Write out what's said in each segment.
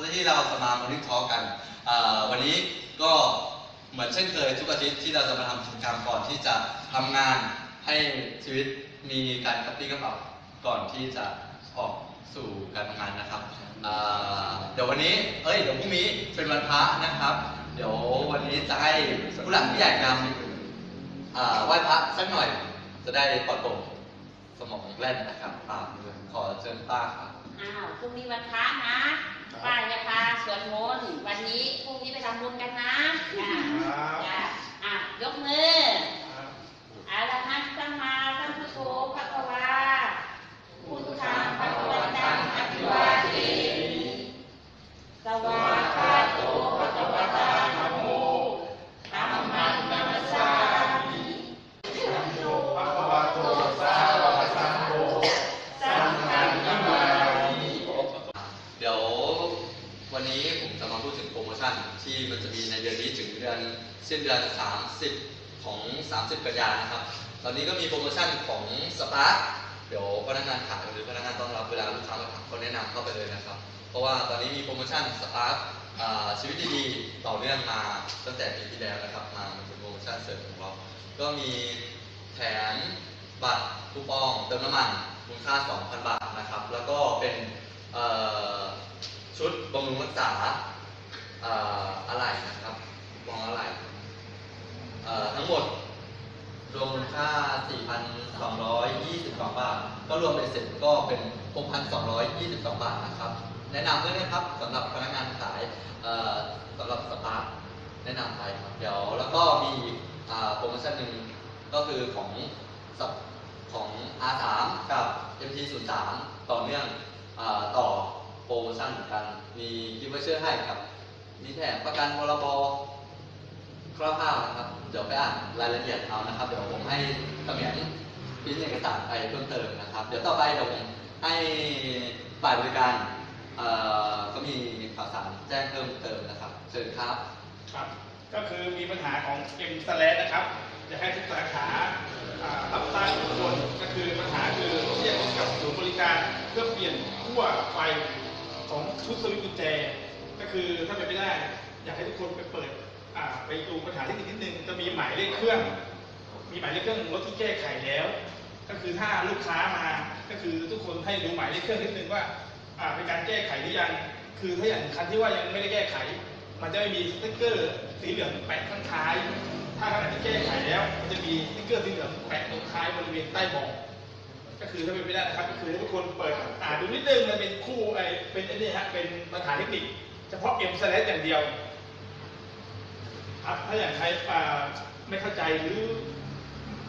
Morning Talk กันอ่าวันนี้ก็เหมือนเช่นเคยทุกอาทิตย์ที่เราจะมาทำกิจกรรมก่อนที่จะทำงานให้ชีวิตมีการกระปี้กระเป๋าก่อนที่จะออกสู่การทำงานนะครับเดี๋ยววันนี้ เอ้ย เดี๋ยวพรุ่งนี้เป็นวันพระนะครับ เดี๋ยววันนี้จะให้ผู้หลักผู้ใหญ่นำไหว้พระสักหน่อย จะได้ปลอดโปร่งสมองแล่นนะครับตามขอเชิญป้าครับ อ้าวพรุ่งนี้วันพระนะ สวดมนต์วันนี้พรุ่งนี้ไปทำบุญกันนะอ่าจ้ะอะยกมือ ชันที่มันจะมีในเดือนนี้ถึงเดือนสิ้นเดือน 30 ของ 30 กันยานะครับ ตอนนี้ก็มีโปรโมชั่นของสปาร์คเดี๋ยวพนักงานขายหรือพนักงานต้อนรับเวลาลูกค้ามาถามก็แนะนำเข้าไปเลยนะครับ เพราะว่าตอนนี้มีโปรโมชั่นสปาร์คชีวิตดีๆต่อเนื่องมาตั้งแต่ปีที่แล้วนะครับมาเป็นโปรโมชั่นเสริมของเรา ก็มีแถมบัตรคูปองเติมน้ำมันมูลค่า 2,000 บาทนะครับ แล้วก็เป็นชุดบำรุงรักษา อะไรนะครับคูปองอะไรเอ่อทั้งหมดรวมมูลค่า 4,222 บาท ก็รวมเป็นเสร็จก็เป็น 6,222 บาทนะครับ แนะนำด้วยนะครับสำหรับพนักงานขายสำหรับสตาฟแนะนำไปครับเดี๋ยวแล้วก็มีโปรโมชั่นหนึ่งก็คือของสับของ R3 กับ MT03 ต่อเนื่องอต่อโปรโมชั่นเหมือนกัน มีกิฟต์วอเชอร์ให้ครับ มีแถมประกันพรบคร่าวๆนะครับ เดี๋ยวไปอ่านรายละเอียดเอานะครับ เดี๋ยวผมให้เสมียนพิมพ์เอกสารไปเพิ่มเติมนะครับ เดี๋ยวต่อไปเดี๋ยวผมให้ฝ่ายบริการเอ่อก็มีข่าวสารแจ้งเพิ่มเติมนะครับเชิญครับครับ ก็คือมีปัญหาของ M s l a s นะครับจะให้ทุกสาขาอ่ารับทราบทุกคนก็คือปัญหาคือเรียกกับศูนย์บริการเพื่อเปลี่ยนขั้วไฟของชุดสวิตช์กุญแจ ก็คือถ้าเป็นไม่ได้ อยากให้ทุกคนไปเปิดอ่าไปดูปัญหาเทคนิคนิดนึงจะมีหมายเลขเครื่อง มีหมายเลขเครื่องรถที่แก้ไขแล้ว ก็คือถ้าลูกค้ามาก็คือทุกคนให้ดูหมายเลขเครื่องนิดนึงว่าอ่าเป็นการแก้ไขหรือยัง คือถ้าอย่างคันที่ว่ายังไม่ได้แก้ไข มันจะไม่มีสติ๊กเกอร์สีเหลืองแปะข้างท้าย ถ้าขณะที่แก้ไขแล้ว มันจะมีสติ๊กเกอร์สีเหลืองแปะตรงท้ายบริเวณใต้เบาะก็คือถ้าเป็นไม่ได้นะครับก็คือให้ทุกคนเปิดอ่านดูนิดนึงมันเป็นคู่ไอเป็นไอ้นี่ฮะเป็นปัญหาเทคนิค เฉพาะ M s l a s อย่างเดียวครับถ้าอย่างใครอ่าไม่เข้าใจหรือ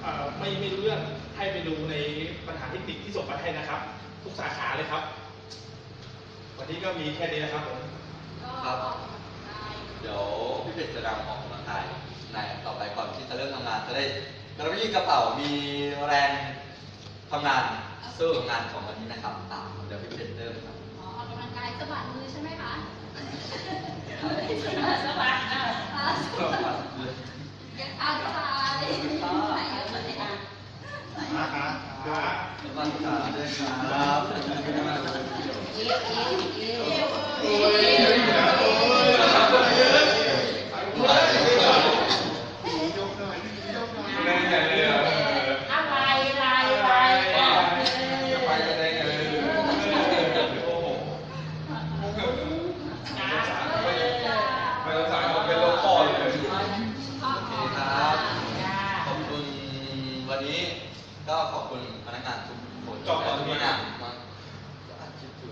อไม่ไม่รู้เรื่องให้ไปดูในปัญหาเทคนิคที่ส่งมาให้นะครับ ทุกสาขาเลยครับ วันนี้ก็มีแค่นี้นะครับผมครับเดี๋ยวพี่เป็ดจะนำออกกำลังกายในต่อไปก่อนที่จะเริ่มทำงานจะได้กระปี้กระเป๋ามีแรงทำงานสู้งานของวันนี้นะครับตาม สวั ขอบคุณพนักงานทุกคนทุกคนนะมาอ่านคลิปอยู่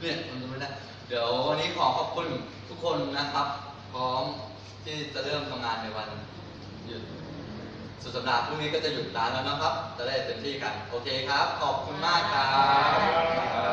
เนี่ยมันจะไม่ได้เดี๋ยววันนี้ขอขอบคุณทุกคนนะครับ พร้อมที่จะเริ่มทำงานในวันหยุดสุดสัปดาห์พรุ่งนี้ก็จะหยุดร้านแล้วนะครับ จะได้เต็มที่กัน โอเคครับ ขอบคุณมากครับ